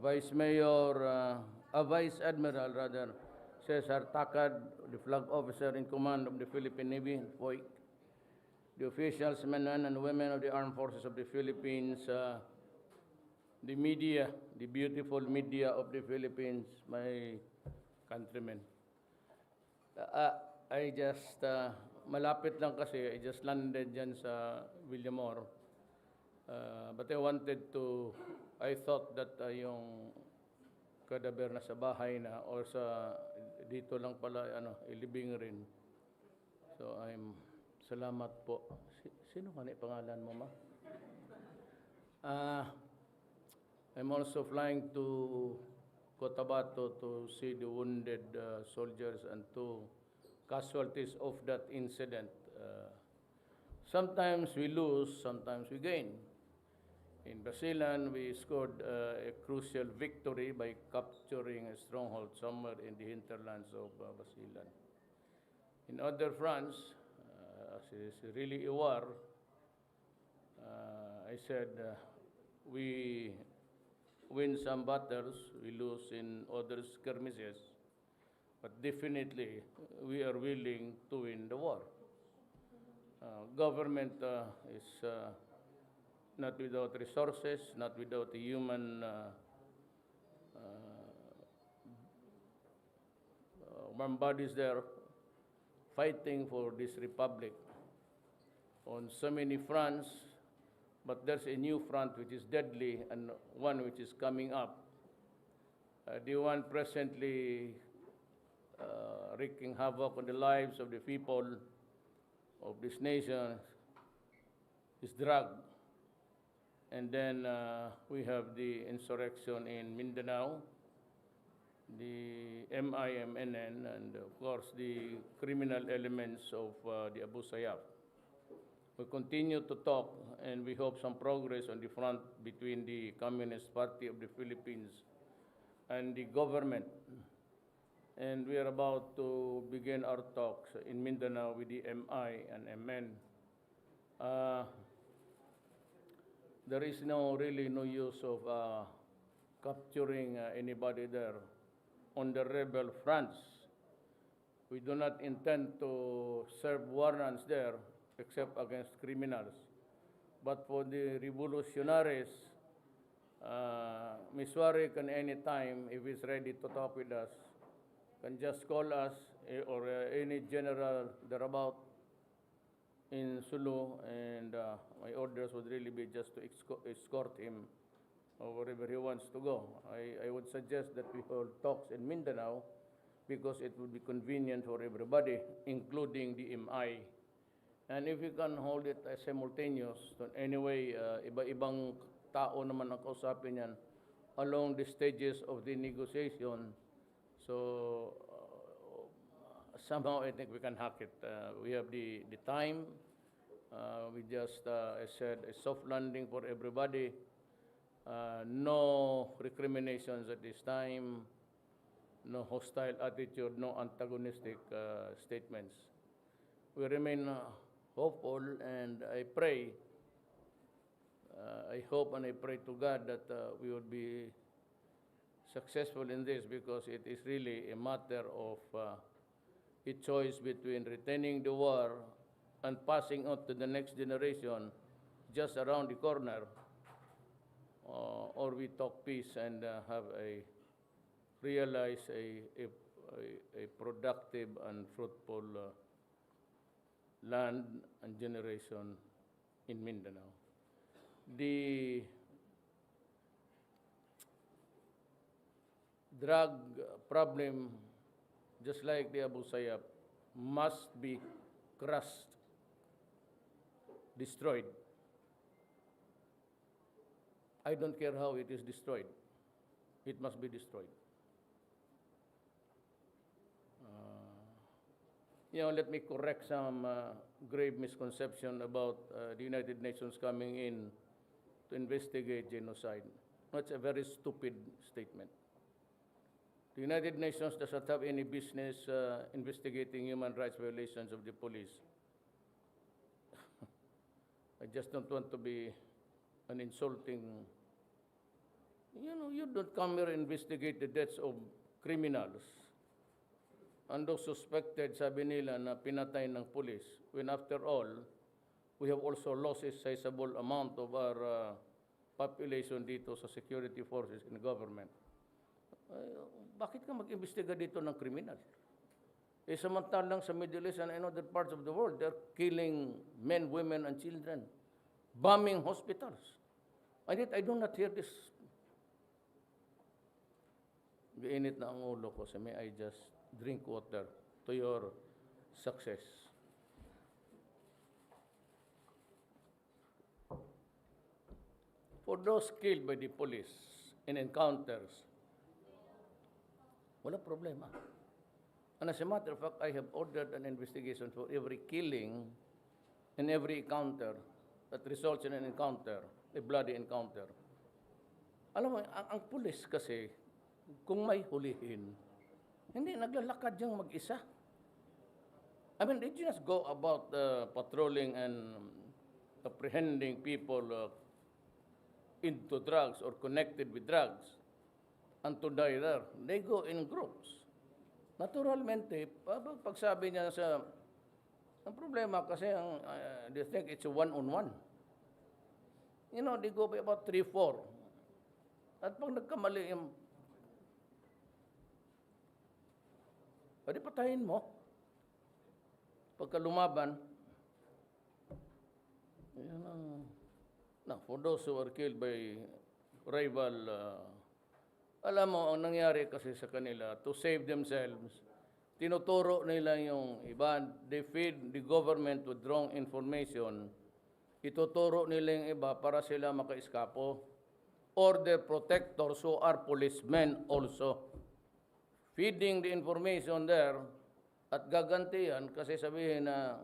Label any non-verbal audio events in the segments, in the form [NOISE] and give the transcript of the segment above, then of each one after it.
Vice Mayor, uh, a Vice Admiral rather, Cesar Takad, the flag officer in command of the Philippine Navy, FOIC, the officials, men and women of the Armed Forces of the Philippines, uh, the media, the beautiful media of the Philippines, my countrymen. Uh, I just, uh, malapit lang kasi, I just landed dyan sa Villamor. Uh, but I wanted to, I thought that uh, yung kadaber na sa bahay na or sa dito lang pala ano ilibing rin. So I'm salamat po. Si, sino ka pangalan mo ma? Ah I'm also flying to Cotabato to see the wounded uh, soldiers and two casualties of that incident. Uh, sometimes we lose, sometimes we gain. In Basilan, we scored uh, a crucial victory by capturing a stronghold somewhere in the hinterlands of uh, Basilan. In other fronts, uh, as is really a war, uh, I said uh, we win some battles, we lose in other skirmishes, but definitely we are willing to win the war. Uh, government is not without resources, not without human uh, uh, warm bodies there fighting for this republic on so many fronts, but there's a new front which is deadly and one which is coming up. Uh, the one presently uh, wreaking havoc on the lives of the people of this nation is drug. And then uh, we have the insurrection in Mindanao, the MIMNN, and of course the criminal elements of uh, the Abu Sayyaf. We continue to talk and we hope some progress on the front between the Communist Party of the Philippines and the government. And we are about to begin our talks in Mindanao with the MI and MN. Uh, there is no really no use of uh, capturing uh, anybody there on the rebel fronts. We do not intend to serve warrants there except against criminals. But for the revolutionaries, uh, Ms. Wari can anytime, if he's ready to talk with us, can just call us eh, or uh, any general thereabout in Sulu, and uh, my orders would really be just to esco- escort him wherever he wants to go. I, I would suggest that we hold talks in Mindanao because it would be convenient for everybody, including the MI. And if we can hold it as simultaneous, anyway, uh, iba-ibang tao naman ang kausapin yan along the stages of the negotiation. So, uh, somehow I think we can hack it. Uh, we have the, the time. Uh, we just, uh, I said, a soft landing for everybody. Uh, no recriminations at this time. No hostile attitude, no antagonistic uh, statements. We remain uh, hopeful and I pray, uh, I hope and I pray to God that uh, we would be successful in this because it is really a matter of uh, a choice between retaining the war and passing on to the next generation just around the corner, uh, or we talk peace and uh, have a realize a, a, a, productive and fruitful uh, land and generation in Mindanao. The drug problem, just like the Abu Sayyaf, must be crushed, destroyed. I don't care how it is destroyed. It must be destroyed. Uh, you know, let me correct some uh, grave misconception about uh, the United Nations coming in to investigate genocide. That's a very stupid statement. The United Nations does not have any business uh, investigating human rights violations of the police. [LAUGHS] I just don't want to be an insulting You know, you don't come here and investigate the deaths of criminals. And those suspected, sabi nila, na pinatay ng police. When after all, we have also lost a sizable amount of our uh, population dito sa security forces in government. Ay, bakit ka mag-imbestiga dito ng criminal? Eh, samantalang sa Middle East and in other parts of the world, they're killing men, women, and children, bombing hospitals. And yet, I do not hear this. Gainit na ang ulo ko, so may I just drink water to your success. For those killed by the police in encounters, wala problema. And as a matter of fact, I have ordered an investigation for every killing and every encounter that results in an encounter, a bloody encounter. Alam mo, ang, ang pulis kasi, kung may hulihin, hindi naglalakad yung mag-isa. I mean, they just go about uh, patrolling and apprehending people uh, into drugs or connected with drugs and to die there. They go in groups. Naturalmente, pa- pa- pag sabi niya sa... Ang problema kasi, ang, uh, they think it's one-on-one. You know, they go by about three, four. At pag nagkamali yung... Pwede patayin mo. Pagka lumaban, yan ang... Na, for those who are killed by rival, uh, alam mo, ang nangyari kasi sa kanila, to save themselves, tinuturo nila yung iba, they feed the government with wrong information, ituturo nila yung iba para sila makaiskapo. Or their protectors who are policemen also. Feeding the information there, at gagantiyan kasi sabihin na,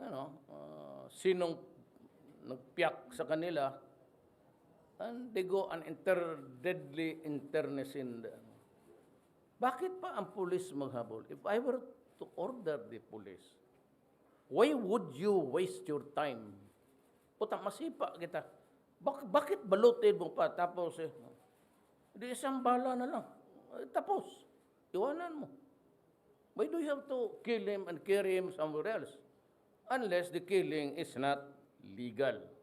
ano, uh, sinong nagpiyak sa kanila, and they go and enter deadly internecine. Bakit pa ang pulis maghabol? If I were to order the police, why would you waste your time? Puta, masipa kita. Bak- bakit balutin mo pa? Tapos, eh, di isang bala na lang. Eh, tapos, iwanan mo. Why do you have to kill him and carry him somewhere else? Unless the killing is not legal.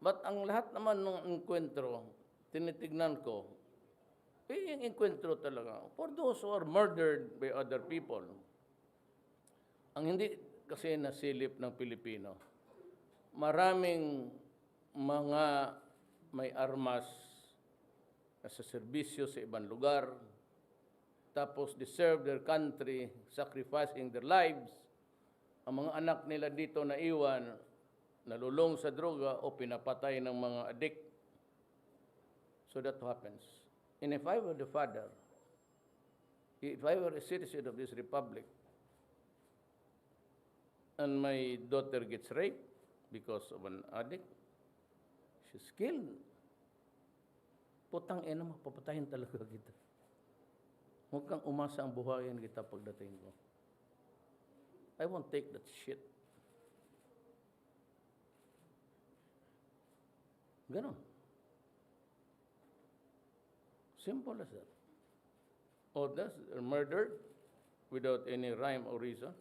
But ang lahat naman ng enkwentro, tinitignan ko, eh, yung enkwentro talaga, for those who are murdered by other people, ang hindi kasi nasilip ng Pilipino, maraming mga may armas sa serbisyo sa ibang lugar, tapos they serve their country, sacrificing their lives. Ang mga anak nila dito na iwan, nalulong sa droga o pinapatay ng mga adik. So that happens. And if I were the father, if I were a citizen of this republic, and my daughter gets raped because of an addict, she's killed. Putang ina mo, papatayin talaga [LAUGHS] kita. Huwag kang umasa ang buhayin kita pagdating ko. I won't take that shit. Ganon. Simple as that. Others are murdered without any rhyme or reason.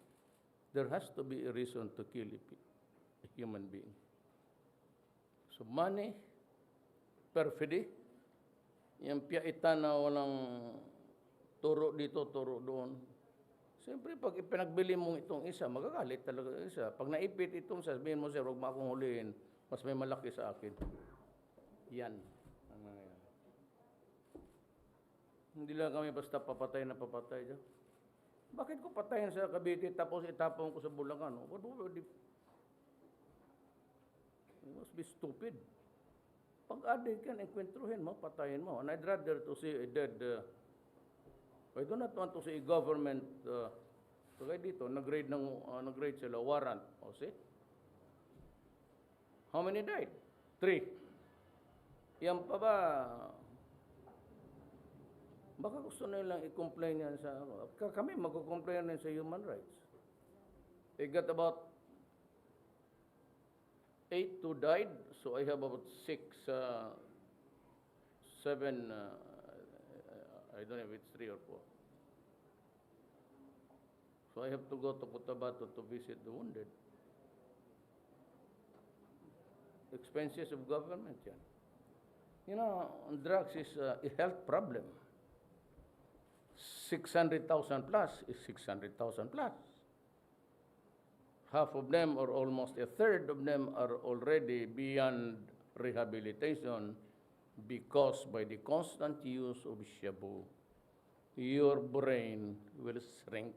There has to be a reason to kill a, human being. So money, perfidy, yung piyaitan na walang turo dito, turo doon. Siyempre, pag ipinagbili mo itong isa, magagalit talaga isa. Pag naipit itong sabihin mo, sir, huwag mo akong huliin. Mas may malaki sa akin. Yan. Ang nangyayari. Hindi lang kami basta papatay na papatay dyan. Bakit ko patayin sa Cavite tapos itapon ko sa Bulacan? no? What would it? You must be stupid. Pag adik yan, enkwentruhin mo, patayin mo. And I'd rather to see a dead... Uh, I do not want to see a government... Uh, kagaya dito, nag-grade, ng, uh, nag-grade sila, warrant. O see? How many died? Three. Yan pa ba, baka gusto nilang i-complain yan sa, Ka- kami magko-complain rin sa human rights. They got about eight who died, so I have about six, uh, seven, uh, I don't know if it's three or four. So I have to go to Cotabato to visit the wounded. Expenses of government yan. You know, drugs is a health problem. 600,000 plus is 600,000 plus. Half of them, or almost a third of them, are already beyond rehabilitation because by the constant use of shabu, your brain will shrink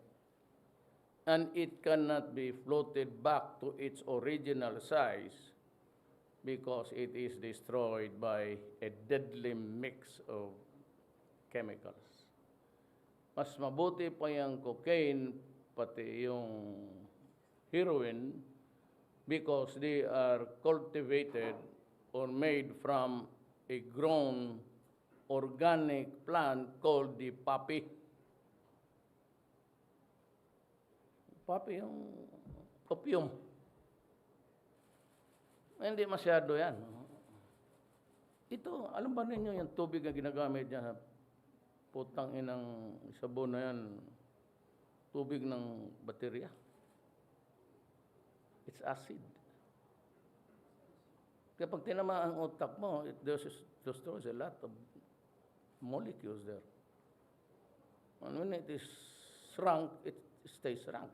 and it cannot be floated back to its original size because it is destroyed by a deadly mix of chemicals. Mas mabuti pa yung cocaine, pati yung heroin, because they are cultivated or made from a grown organic plant called the poppy. Poppy yung opium. Hindi masyado yan. Ito, alam ba ninyo yung tubig na ginagamit dyan? Putang inang sabon na yan, tubig ng baterya. It's acid. Kapag tinama ang utak mo, it destroys a lot of molecules there. And when it is shrunk, it stays shrunk.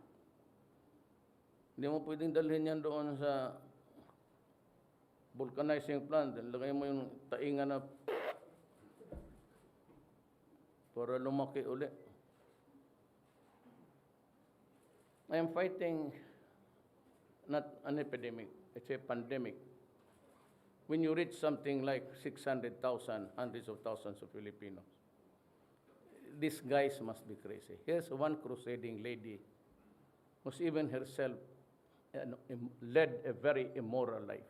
Hindi mo pwedeng dalhin yan doon sa vulcanizing plant. Lagay mo yung tainga na para lumaki uli. I am fighting not an epidemic, it's a pandemic. When you reach something like 600,000, hundreds of thousands of Filipinos, these guys must be crazy. Here's one crusading lady who's even herself led a very immoral life,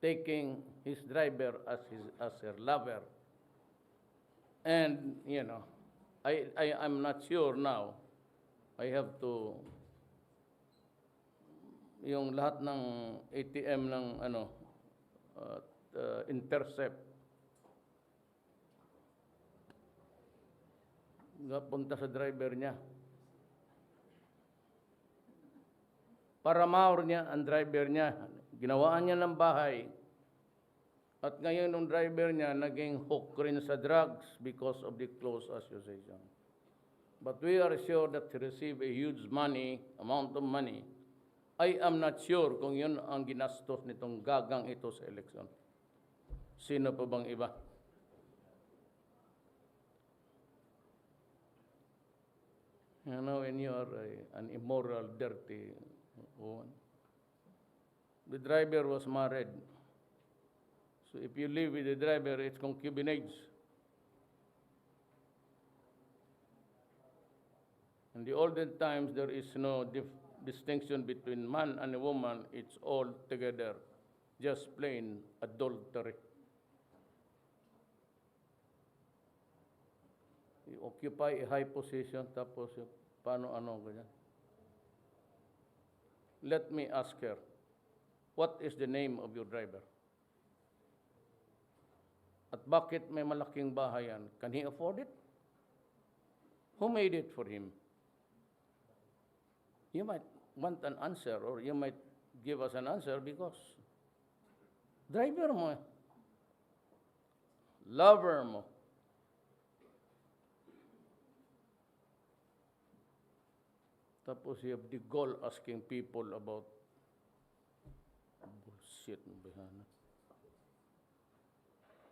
taking his driver as his as her lover. And you know, I, I I'm not sure now. I have to yung lahat ng ATM ng ano uh, uh, intercept punta sa driver niya. Para maur niya ang driver niya. Ginawaan niya ng bahay. At ngayon ang driver niya naging hook rin sa drugs because of the close association. But we are sure that he received a huge money, amount of money. I am not sure kung yun ang ginastos nitong gagang ito sa eleksyon. Sino pa bang iba? You know, when you are a, an immoral, dirty woman. The driver was married. So if you live with the driver, it's concubinage. In the olden times, there is no distinction between man and woman. It's all together, just plain adultery. You occupy a high position, tapos paano ano ganyan. Let me ask her, what is the name of your driver? At bakit may malaking bahay yan? Can he afford it? Who made it for him? You might want an answer or you might give us an answer because driver mo, lover mo, Tapos you have the goal asking people about bullshit ng bihana.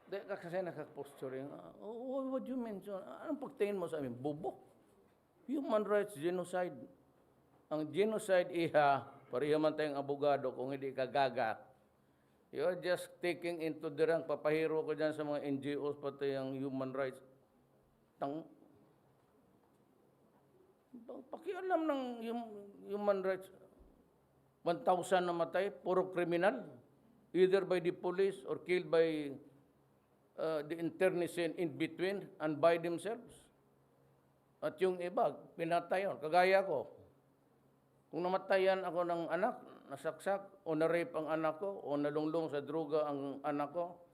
Di ka kasi nakaposturing, oh, what do you? So, Anong pagtingin mo sa amin? Bubo. Human rights genocide. Ang genocide iha, pareho man tayong abogado kung hindi ka gaga. You're just taking into the rank, papahiro ko dyan sa mga NGOs, pati ang human rights. Tang, pakialam ng hum- human rights. 1,000 namatay, puro kriminal. Either by the police or killed by uh, the internecine in between and by themselves. At yung iba, pinatayon. Kagaya ko. Kung namatayan ako ng anak, nasaksak o na-rape ang anak ko o nalunglong sa droga ang anak ko,